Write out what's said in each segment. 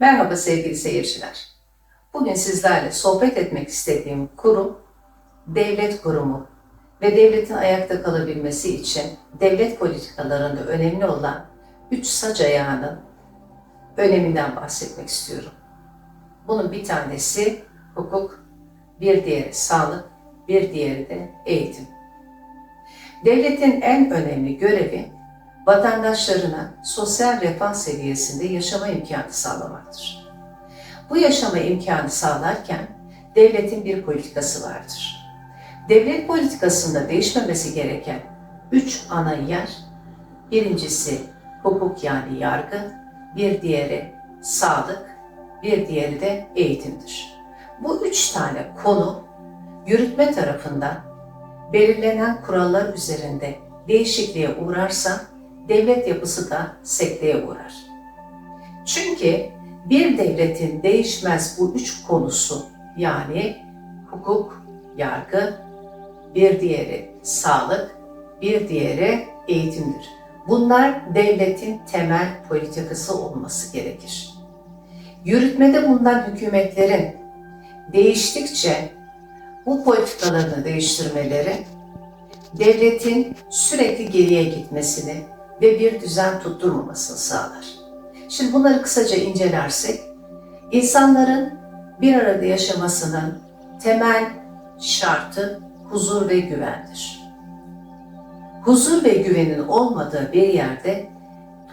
Merhaba sevgili seyirciler. Bugün sizlerle sohbet etmek istediğim kurum devlet kurumu ve devletin ayakta kalabilmesi için devlet politikalarında önemli olan üç sac ayağının öneminden bahsetmek istiyorum. Bunun bir tanesi hukuk, bir diğeri sağlık, bir diğeri de eğitim. Devletin en önemli görevi vatandaşlarına sosyal refah seviyesinde yaşama imkanı sağlamaktır. Bu yaşama imkanı sağlarken devletin bir politikası vardır. Devlet politikasında değişmemesi gereken üç ana yer, birincisi hukuk yani yargı, bir diğeri sağlık, bir diğeri de eğitimdir. Bu üç tane konu yürütme tarafından belirlenen kurallar üzerinde değişikliğe uğrarsa devlet yapısı da sekteye uğrar. Çünkü bir devletin değişmez bu üç konusu yani hukuk, yargı, bir diğeri sağlık, bir diğeri eğitimdir. Bunlar devletin temel politikası olması gerekir. Yürütmede bulunan hükümetlerin değiştikçe bu politikalarını değiştirmeleri devletin sürekli geriye gitmesini ve bir düzen tutturmamasını sağlar. Şimdi bunları kısaca incelersek, insanların bir arada yaşamasının temel şartı huzur ve güvendir. Huzur ve güvenin olmadığı bir yerde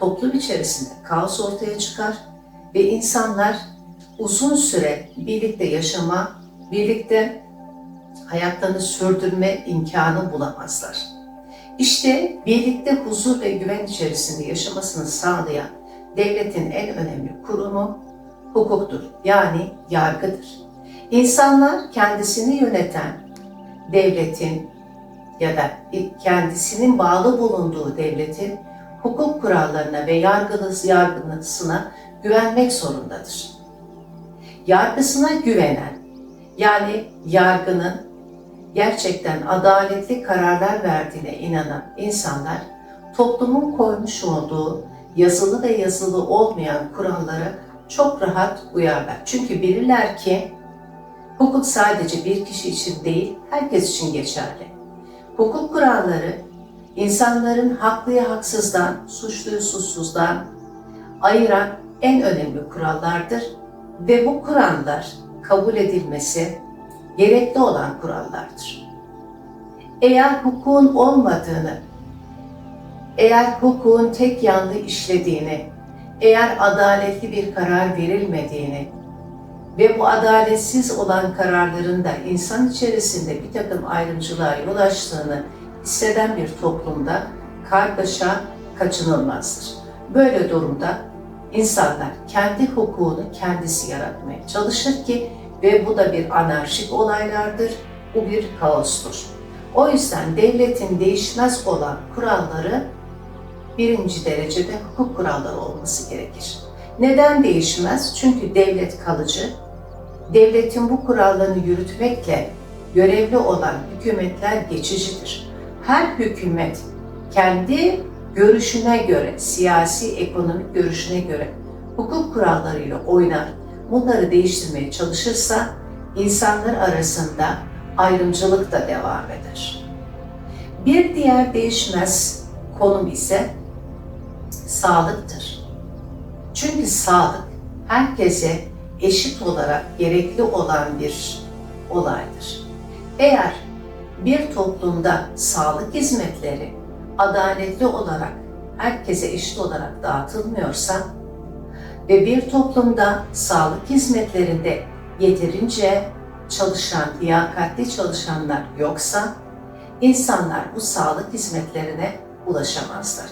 toplum içerisinde kaos ortaya çıkar ve insanlar uzun süre birlikte yaşama, birlikte hayatlarını sürdürme imkanı bulamazlar. İşte birlikte huzur ve güven içerisinde yaşamasını sağlayan devletin en önemli kurumu hukuktur. Yani yargıdır. İnsanlar kendisini yöneten devletin ya da kendisinin bağlı bulunduğu devletin hukuk kurallarına ve yargısına güvenmek zorundadır. Yargısına güvenen, yani yargının gerçekten adaletli kararlar verdiğine inanan insanlar toplumun koymuş olduğu yazılı ve yazılı olmayan kurallara çok rahat uyarlar. Çünkü bilirler ki hukuk sadece bir kişi için değil, herkes için geçerli. Hukuk kuralları insanların haklıya haksızdan, suçluyu suçsuzdan ayıran en önemli kurallardır ve bu kurallar kabul edilmesi gerekli olan kurallardır. Eğer hukukun olmadığını, eğer hukukun tek yanlı işlediğini, eğer adaletli bir karar verilmediğini ve bu adaletsiz olan kararların da insan içerisinde bir takım ayrımcılığa yol açtığını hisseden bir toplumda kargaşa kaçınılmazdır. Böyle durumda insanlar kendi hukukunu kendisi yaratmaya çalışır ki ve bu da bir anarşik olaylardır, bu bir kaostur. O yüzden devletin değişmez olan kuralları birinci derecede hukuk kuralları olması gerekir. Neden değişmez? Çünkü devlet kalıcı, devletin bu kurallarını yürütmekle görevli olan hükümetler geçicidir. Her hükümet kendi görüşüne göre, siyasi, ekonomik görüşüne göre hukuk kurallarıyla oynar. Bunları değiştirmeye çalışırsa insanlar arasında ayrımcılık da devam eder. Bir diğer değişmez konum ise sağlıktır. Çünkü sağlık herkese eşit olarak gerekli olan bir olaydır. Eğer bir toplumda sağlık hizmetleri adaletli olarak herkese eşit olarak dağıtılmıyorsa ve bir toplumda sağlık hizmetlerinde yeterince çalışan, liyakatli çalışanlar yoksa insanlar bu sağlık hizmetlerine ulaşamazlar.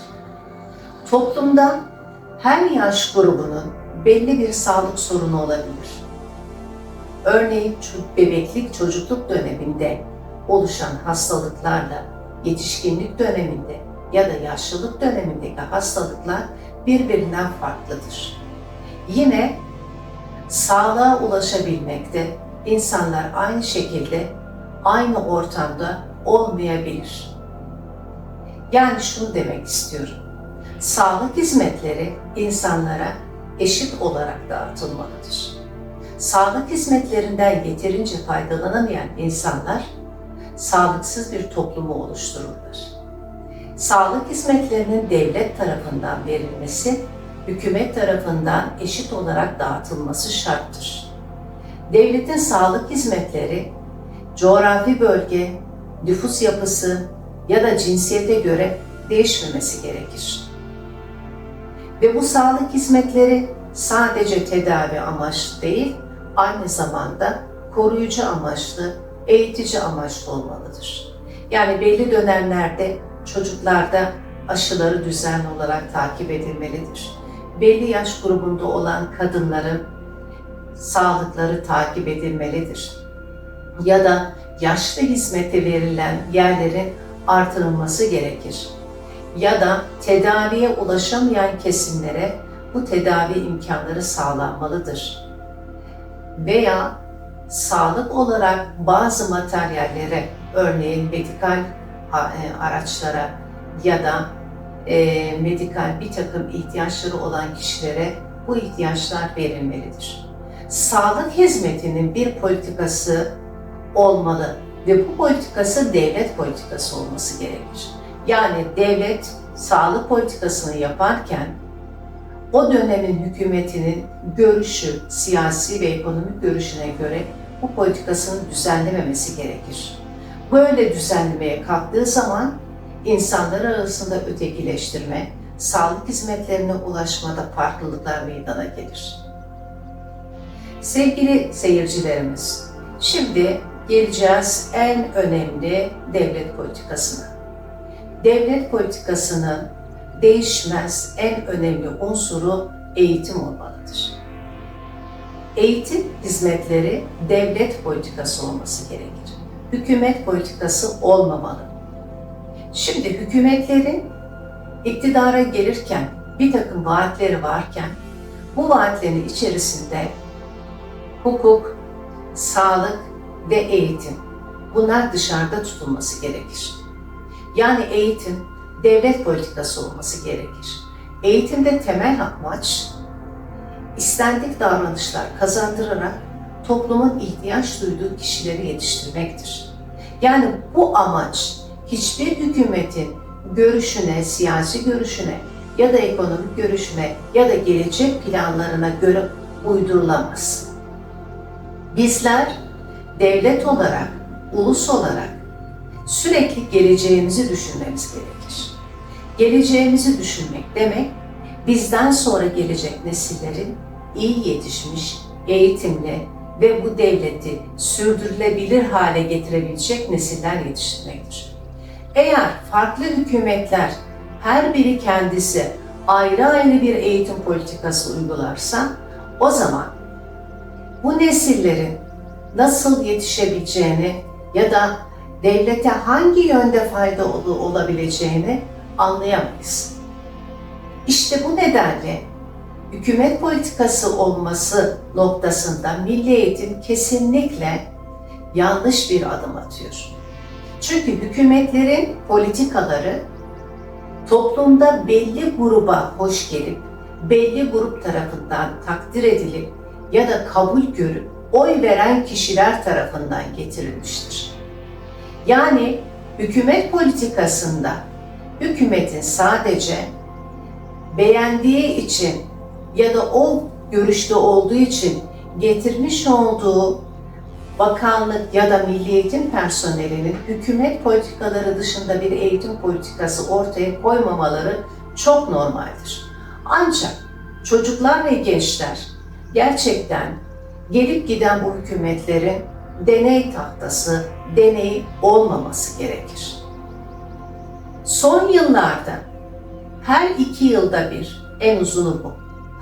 Toplumda her yaş grubunun belli bir sağlık sorunu olabilir. Örneğin bebeklik, çocukluk döneminde oluşan hastalıklarla yetişkinlik döneminde ya da yaşlılık dönemindeki hastalıklar birbirinden farklıdır. Yine sağlığa ulaşabilmekte insanlar aynı şekilde aynı ortamda olmayabilir. Yani şunu demek istiyorum. Sağlık hizmetleri insanlara eşit olarak dağıtılmalıdır. Sağlık hizmetlerinden yeterince faydalanamayan insanlar sağlıksız bir toplumu oluştururlar. Sağlık hizmetlerinin devlet tarafından verilmesi, hükümet tarafından eşit olarak dağıtılması şarttır. Devletin sağlık hizmetleri coğrafi bölge, nüfus yapısı ya da cinsiyete göre değişmemesi gerekir. Ve bu sağlık hizmetleri sadece tedavi amaçlı değil, aynı zamanda koruyucu amaçlı, eğitici amaçlı olmalıdır. Yani belli dönemlerde çocuklarda aşıları düzenli olarak takip edilmelidir. Belli yaş grubunda olan kadınların sağlıkları takip edilmelidir. Ya da yaşlı hizmete verilen yerlerin artırılması gerekir. Ya da tedaviye ulaşamayan kesimlere bu tedavi imkanları sağlanmalıdır. Veya sağlık olarak bazı materyallere, örneğin medikal e, araçlara ya da e, medikal bir takım ihtiyaçları olan kişilere bu ihtiyaçlar verilmelidir. Sağlık hizmetinin bir politikası olmalı ve bu politikası devlet politikası olması gerekir. Yani devlet sağlık politikasını yaparken o dönemin hükümetinin görüşü, siyasi ve ekonomik görüşüne göre bu politikasını düzenlememesi gerekir. Böyle düzenlemeye kalktığı zaman insanlar arasında ötekileştirme, sağlık hizmetlerine ulaşmada farklılıklar meydana gelir. Sevgili seyircilerimiz, şimdi geleceğiz en önemli devlet politikasına. Devlet politikasının değişmez en önemli unsuru eğitim olmalıdır. Eğitim hizmetleri devlet politikası olması gerekir. Hükümet politikası olmamalı. Şimdi hükümetlerin iktidara gelirken bir takım vaatleri varken bu vaatlerin içerisinde hukuk, sağlık ve eğitim bunlar dışarıda tutulması gerekir. Yani eğitim devlet politikası olması gerekir. Eğitimde temel amaç istendik davranışlar kazandırarak toplumun ihtiyaç duyduğu kişileri yetiştirmektir. Yani bu amaç hiçbir hükümetin görüşüne, siyasi görüşüne ya da ekonomik görüşüne ya da gelecek planlarına göre uydurulamaz. Bizler devlet olarak, ulus olarak sürekli geleceğimizi düşünmemiz gerekir. Geleceğimizi düşünmek demek, bizden sonra gelecek nesillerin iyi yetişmiş, eğitimli ve bu devleti sürdürülebilir hale getirebilecek nesiller yetiştirmektir. Eğer farklı hükümetler her biri kendisi ayrı ayrı bir eğitim politikası uygularsa o zaman bu nesillerin nasıl yetişebileceğini ya da devlete hangi yönde fayda olabileceğini anlayamayız. İşte bu nedenle hükümet politikası olması noktasında milli eğitim kesinlikle yanlış bir adım atıyor. Çünkü hükümetlerin politikaları toplumda belli gruba hoş gelip, belli grup tarafından takdir edilip ya da kabul görüp oy veren kişiler tarafından getirilmiştir. Yani hükümet politikasında hükümetin sadece beğendiği için ya da o görüşte olduğu için getirmiş olduğu bakanlık ya da milli eğitim personelinin hükümet politikaları dışında bir eğitim politikası ortaya koymamaları çok normaldir. Ancak çocuklar ve gençler gerçekten gelip giden bu hükümetlerin deney tahtası, deney olmaması gerekir. Son yıllarda her iki yılda bir, en uzunu bu,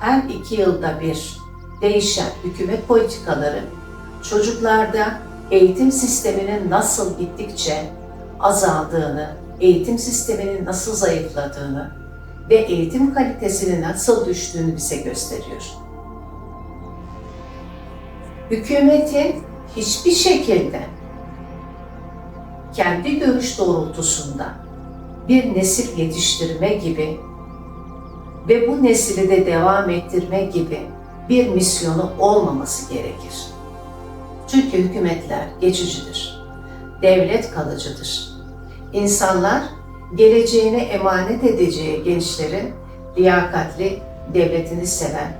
her iki yılda bir değişen hükümet politikaları çocuklarda eğitim sisteminin nasıl gittikçe azaldığını, eğitim sisteminin nasıl zayıfladığını ve eğitim kalitesinin nasıl düştüğünü bize gösteriyor. Hükümetin hiçbir şekilde kendi görüş doğrultusunda bir nesil yetiştirme gibi ve bu nesili de devam ettirme gibi bir misyonu olmaması gerekir. Çünkü hükümetler geçicidir. Devlet kalıcıdır. İnsanlar geleceğine emanet edeceği gençlerin liyakatli, devletini seven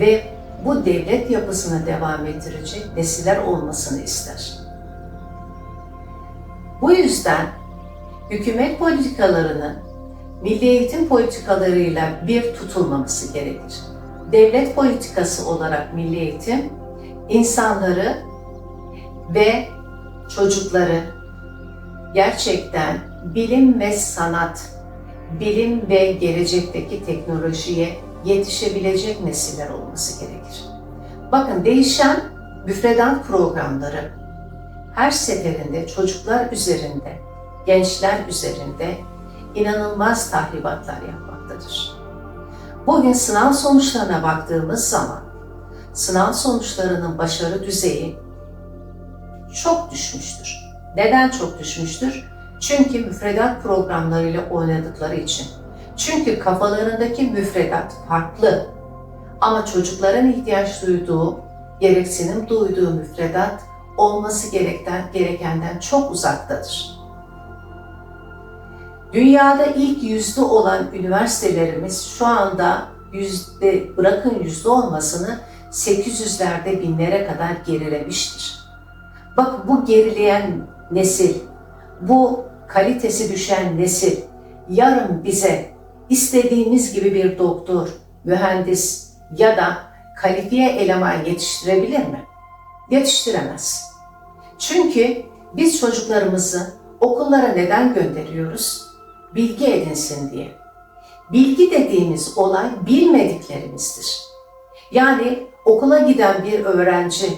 ve bu devlet yapısını devam ettirecek nesiller olmasını ister. Bu yüzden hükümet politikalarının milli eğitim politikalarıyla bir tutulmaması gerekir. Devlet politikası olarak milli eğitim insanları ve çocukları gerçekten bilim ve sanat, bilim ve gelecekteki teknolojiye yetişebilecek nesiller olması gerekir. Bakın değişen müfredat programları her seferinde çocuklar üzerinde, gençler üzerinde inanılmaz tahribatlar yapmaktadır. Bugün sınav sonuçlarına baktığımız zaman sınav sonuçlarının başarı düzeyi çok düşmüştür. Neden çok düşmüştür? Çünkü müfredat programlarıyla oynadıkları için. Çünkü kafalarındaki müfredat farklı. Ama çocukların ihtiyaç duyduğu, gereksinim duyduğu müfredat olması gereken, gerekenden çok uzaktadır. Dünyada ilk yüzde olan üniversitelerimiz şu anda yüzde, bırakın yüzde olmasını 800'lerde binlere kadar gerilemiştir. Bak bu gerileyen nesil, bu kalitesi düşen nesil yarın bize istediğimiz gibi bir doktor, mühendis ya da kalifiye eleman yetiştirebilir mi? Yetiştiremez. Çünkü biz çocuklarımızı okullara neden gönderiyoruz? Bilgi edinsin diye. Bilgi dediğimiz olay bilmediklerimizdir. Yani okula giden bir öğrenci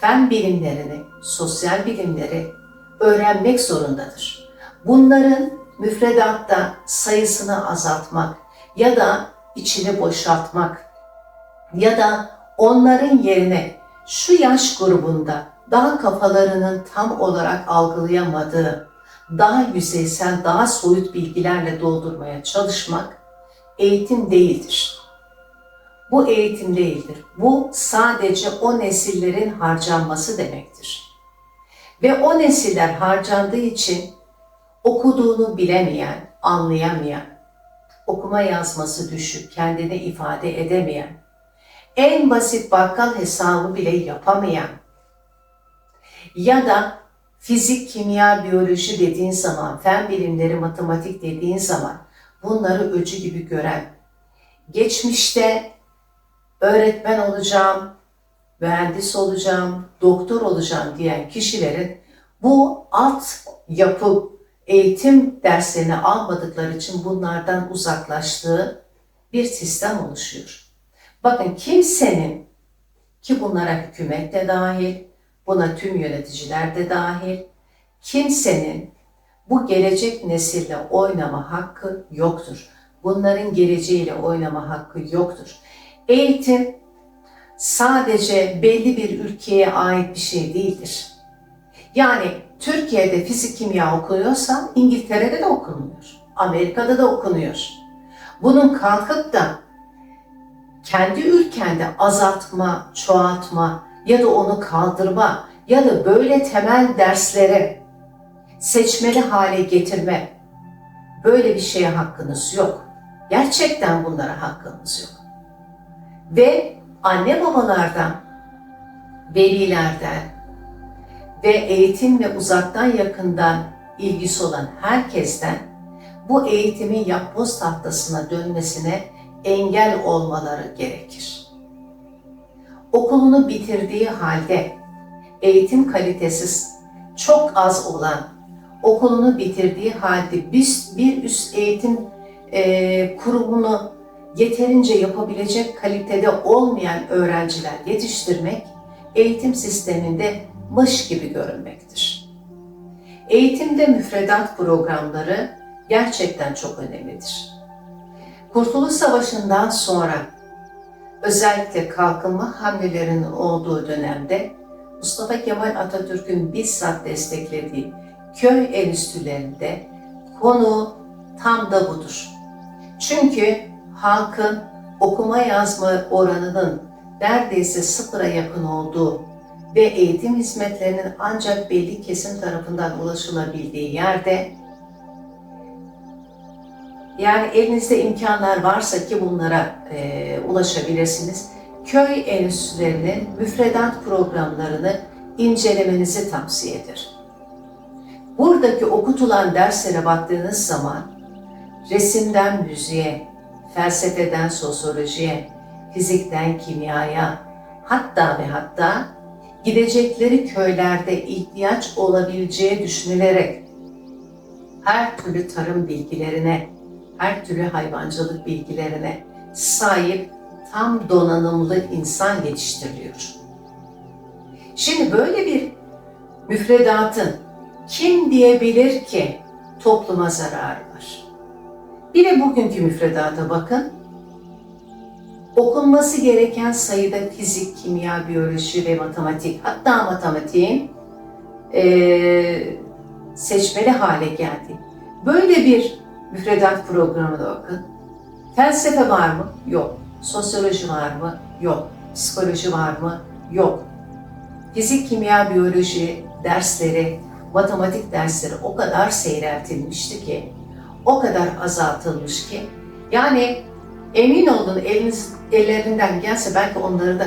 fen bilimlerini, sosyal bilimleri öğrenmek zorundadır. Bunların müfredatta sayısını azaltmak ya da içini boşaltmak ya da onların yerine şu yaş grubunda daha kafalarının tam olarak algılayamadığı, daha yüzeysel, daha soyut bilgilerle doldurmaya çalışmak eğitim değildir. Bu eğitim değildir. Bu sadece o nesillerin harcanması demektir. Ve o nesiller harcandığı için okuduğunu bilemeyen, anlayamayan, okuma yazması düşük, kendini ifade edemeyen, en basit bakkal hesabı bile yapamayan ya da fizik, kimya, biyoloji dediğin zaman, fen bilimleri, matematik dediğin zaman bunları öcü gibi gören, geçmişte öğretmen olacağım, mühendis olacağım, doktor olacağım diyen kişilerin bu alt yapı eğitim derslerini almadıkları için bunlardan uzaklaştığı bir sistem oluşuyor. Bakın kimsenin ki bunlara hükümet de dahil, buna tüm yöneticiler de dahil, kimsenin bu gelecek nesille oynama hakkı yoktur. Bunların geleceğiyle oynama hakkı yoktur. Eğitim sadece belli bir ülkeye ait bir şey değildir. Yani Türkiye'de fizik kimya okunuyorsa İngiltere'de de okunuyor. Amerika'da da okunuyor. Bunun kalkıp da kendi ülkende azaltma, çoğaltma ya da onu kaldırma ya da böyle temel dersleri seçmeli hale getirme böyle bir şeye hakkınız yok. Gerçekten bunlara hakkınız yok. Ve anne babalardan, velilerden ve eğitimle uzaktan yakından ilgisi olan herkesten bu eğitimin yapboz tahtasına dönmesine engel olmaları gerekir. Okulunu bitirdiği halde eğitim kalitesiz çok az olan, okulunu bitirdiği halde bir, bir üst eğitim e, kurumunu yeterince yapabilecek kalitede olmayan öğrenciler yetiştirmek eğitim sisteminde mış gibi görünmektir. Eğitimde müfredat programları gerçekten çok önemlidir. Kurtuluş Savaşı'ndan sonra özellikle kalkınma hamlelerinin olduğu dönemde Mustafa Kemal Atatürk'ün bizzat desteklediği köy enstitülerinde konu tam da budur. Çünkü halkın okuma yazma oranının neredeyse sıfıra yakın olduğu ve eğitim hizmetlerinin ancak belli kesim tarafından ulaşılabildiği yerde yani elinizde imkanlar varsa ki bunlara e, ulaşabilirsiniz. Köy enstitülerinin müfredat programlarını incelemenizi tavsiye ederim. Buradaki okutulan derslere baktığınız zaman resimden müziğe, felsefeden sosyolojiye, fizikten kimyaya, hatta ve hatta gidecekleri köylerde ihtiyaç olabileceği düşünülerek her türlü tarım bilgilerine, her türlü hayvancılık bilgilerine sahip tam donanımlı insan yetiştiriliyor. Şimdi böyle bir müfredatın kim diyebilir ki topluma zararı? Bir de bugünkü müfredata bakın. Okunması gereken sayıda fizik, kimya, biyoloji ve matematik, hatta matematiğin eee, seçmeli hale geldi. Böyle bir müfredat programına bakın. Felsefe var mı? Yok. Sosyoloji var mı? Yok. Psikoloji var mı? Yok. Fizik, kimya, biyoloji dersleri, matematik dersleri o kadar seyreltilmişti ki, o kadar azaltılmış ki, yani emin olun eliniz ellerinden gelse belki onları da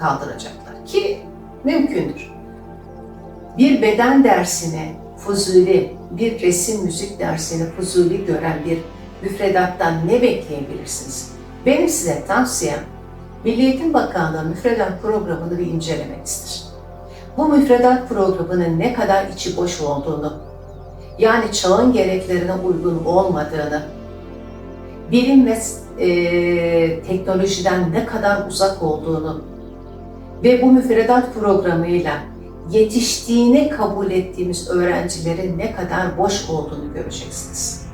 kaldıracaklar ki mümkündür. Bir beden dersini fuzuli, bir resim müzik dersini fuzuli gören bir müfredattan ne bekleyebilirsiniz? Benim size tavsiyem Milli Eğitim Bakanlığı müfredat programını bir incelemenizdir. Bu müfredat programının ne kadar içi boş olduğunu, yani çağın gereklerine uygun olmadığını, bilim ve e, teknolojiden ne kadar uzak olduğunu ve bu müfredat programıyla yetiştiğini kabul ettiğimiz öğrencilerin ne kadar boş olduğunu göreceksiniz.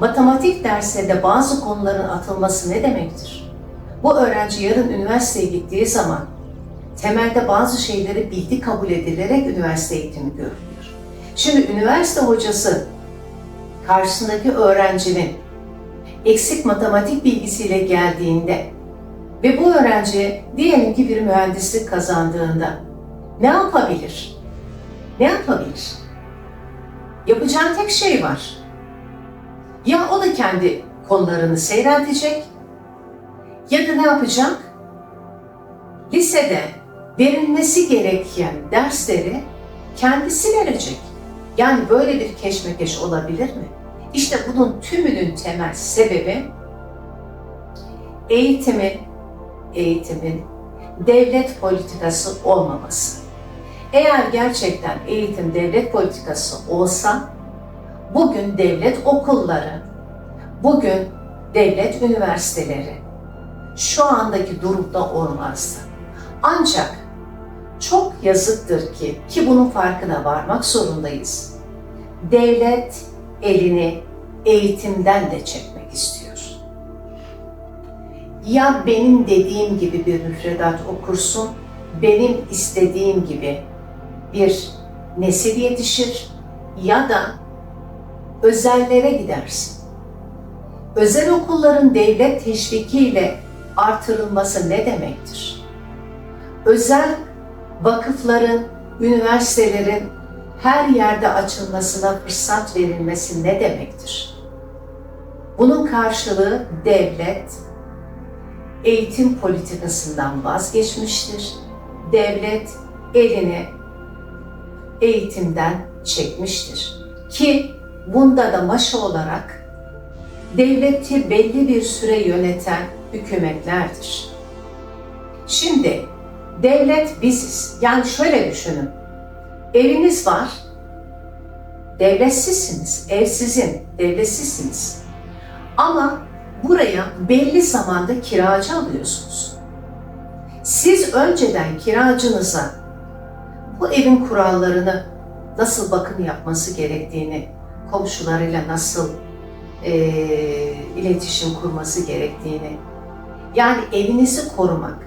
Matematik dersinde bazı konuların atılması ne demektir? Bu öğrenci yarın üniversiteye gittiği zaman temelde bazı şeyleri bildi kabul edilerek üniversite eğitimi görülüyor. Şimdi üniversite hocası karşısındaki öğrencinin eksik matematik bilgisiyle geldiğinde ve bu öğrenci diyelim ki bir mühendislik kazandığında ne yapabilir? Ne yapabilir? Yapacağın tek şey var. Ya o da kendi konularını seyreltecek ya da ne yapacak? Lisede verilmesi gereken dersleri kendisi verecek. Yani böyle bir keşmekeş olabilir mi? İşte bunun tümünün temel sebebi eğitimin, eğitimin devlet politikası olmaması. Eğer gerçekten eğitim devlet politikası olsa, bugün devlet okulları, bugün devlet üniversiteleri şu andaki durumda olmazdı. Ancak çok yazıktır ki, ki bunun farkına varmak zorundayız. Devlet elini eğitimden de çekmek istiyor. Ya benim dediğim gibi bir müfredat okursun, benim istediğim gibi bir nesil yetişir ya da özellere gidersin. Özel okulların devlet teşvikiyle artırılması ne demektir? Özel vakıfların, üniversitelerin her yerde açılmasına fırsat verilmesi ne demektir? Bunun karşılığı devlet eğitim politikasından vazgeçmiştir. Devlet elini eğitimden çekmiştir. Ki bunda da maşa olarak devleti belli bir süre yöneten hükümetlerdir. Şimdi devlet biziz. Yani şöyle düşünün. Eviniz var. Devletsizsiniz. Ev sizin. Devletsizsiniz. Ama buraya belli zamanda kiracı alıyorsunuz. Siz önceden kiracınıza bu evin kurallarını nasıl bakım yapması gerektiğini, komşularıyla nasıl e, iletişim kurması gerektiğini, yani evinizi korumak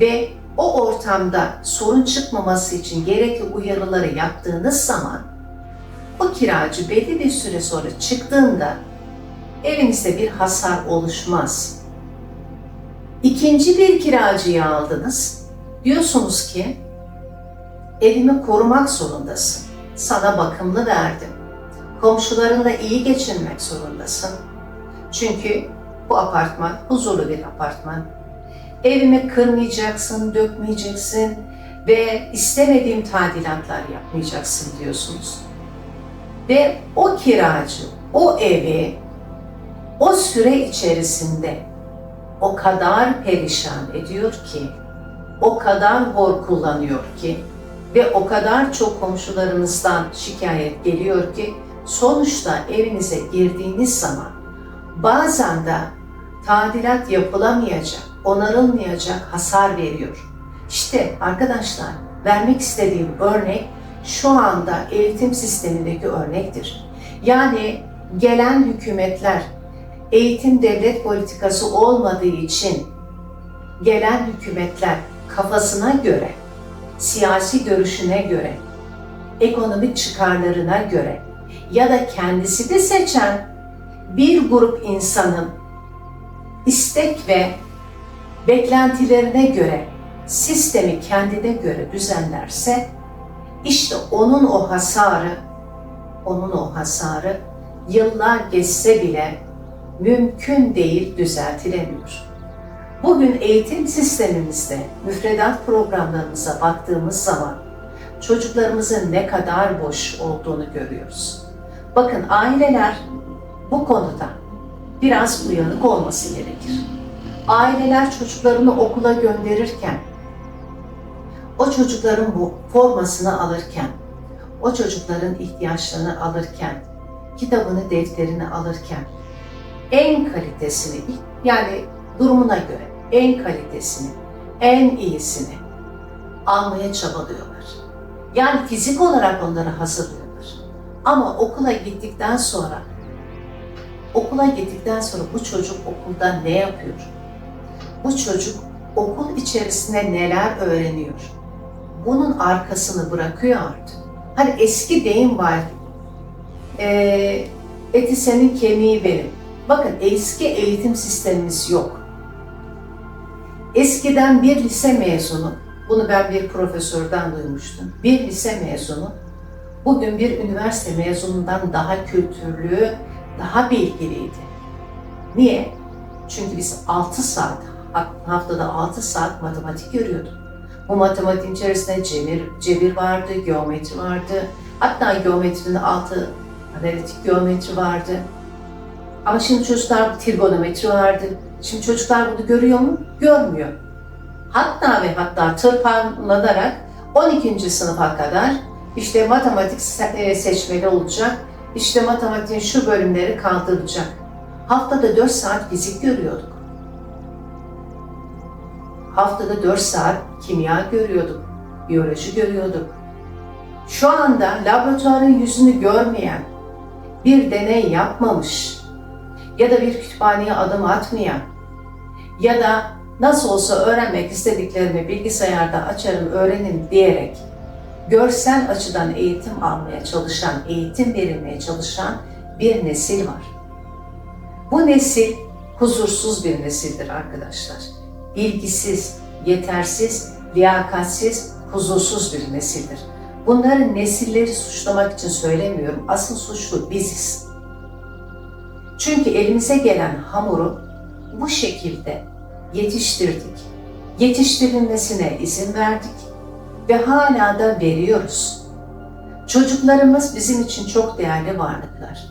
ve o ortamda sorun çıkmaması için gerekli uyarıları yaptığınız zaman o kiracı belli bir süre sonra çıktığında evinizde bir hasar oluşmaz. İkinci bir kiracıyı aldınız. Diyorsunuz ki evimi korumak zorundasın. Sana bakımlı verdim. Komşularınla iyi geçinmek zorundasın. Çünkü bu apartman huzurlu bir apartman. Evimi kırmayacaksın, dökmeyeceksin ve istemediğim tadilatlar yapmayacaksın diyorsunuz. Ve o kiracı o evi o süre içerisinde o kadar perişan ediyor ki, o kadar hor kullanıyor ki ve o kadar çok komşularımızdan şikayet geliyor ki sonuçta evinize girdiğiniz zaman bazen de tadilat yapılamayacak, onarılmayacak hasar veriyor. İşte arkadaşlar vermek istediğim örnek şu anda eğitim sistemindeki örnektir. Yani gelen hükümetler eğitim devlet politikası olmadığı için gelen hükümetler kafasına göre, siyasi görüşüne göre, ekonomik çıkarlarına göre ya da kendisi de seçen bir grup insanın istek ve beklentilerine göre sistemi kendine göre düzenlerse işte onun o hasarı onun o hasarı yıllar geçse bile mümkün değil düzeltilemiyor. Bugün eğitim sistemimizde müfredat programlarımıza baktığımız zaman çocuklarımızın ne kadar boş olduğunu görüyoruz. Bakın aileler bu konuda biraz uyanık olması gerekir. Aileler çocuklarını okula gönderirken, o çocukların bu formasını alırken, o çocukların ihtiyaçlarını alırken, kitabını, defterini alırken en kalitesini yani durumuna göre en kalitesini, en iyisini almaya çabalıyorlar. Yani fizik olarak onları hazırlıyorlar. Ama okula gittikten sonra okula gittikten sonra bu çocuk okulda ne yapıyor? Bu çocuk okul içerisinde neler öğreniyor? Bunun arkasını bırakıyor artık. Hani eski deyim var. E, eti senin kemiği benim. Bakın eski eğitim sistemimiz yok. Eskiden bir lise mezunu, bunu ben bir profesörden duymuştum. Bir lise mezunu bugün bir üniversite mezunundan daha kültürlü, daha bilgiliydi. Niye? Çünkü biz 6 saat, haftada 6 saat matematik görüyorduk. Bu matematiğin içerisinde cebir, cebir vardı, geometri vardı. Hatta geometrinin altı analitik geometri vardı. Ama şimdi çocuklar trigonometri vardı. Şimdi çocuklar bunu görüyor mu? Görmüyor. Hatta ve hatta tırpanlanarak 12. sınıfa kadar işte matematik e, seçmeli olacak. İşte matematiğin şu bölümleri kaldırılacak. Haftada 4 saat fizik görüyorduk. Haftada 4 saat kimya görüyorduk. Biyoloji görüyorduk. Şu anda laboratuvarın yüzünü görmeyen, bir deney yapmamış, ya da bir kütüphaneye adım atmayan ya da nasıl olsa öğrenmek istediklerimi bilgisayarda açarım, öğrenin diyerek görsel açıdan eğitim almaya çalışan, eğitim verilmeye çalışan bir nesil var. Bu nesil huzursuz bir nesildir arkadaşlar. Bilgisiz, yetersiz, liyakatsiz, huzursuz bir nesildir. Bunların nesilleri suçlamak için söylemiyorum. Asıl suçlu biziz. Çünkü elimize gelen hamuru bu şekilde yetiştirdik. Yetiştirilmesine izin verdik ve hala da veriyoruz. Çocuklarımız bizim için çok değerli varlıklar.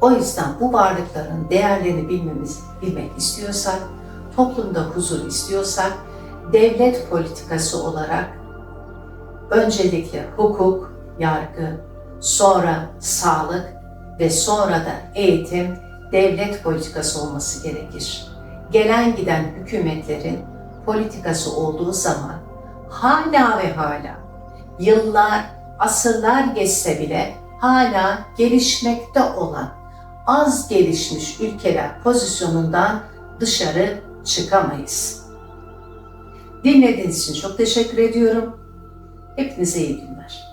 O yüzden bu varlıkların değerlerini bilmemiz, bilmek istiyorsak, toplumda huzur istiyorsak, devlet politikası olarak öncelikle hukuk, yargı, sonra sağlık ve sonra da eğitim devlet politikası olması gerekir. Gelen giden hükümetlerin politikası olduğu zaman hala ve hala yıllar, asırlar geçse bile hala gelişmekte olan az gelişmiş ülkeler pozisyonundan dışarı çıkamayız. Dinlediğiniz için çok teşekkür ediyorum. Hepinize iyi günler.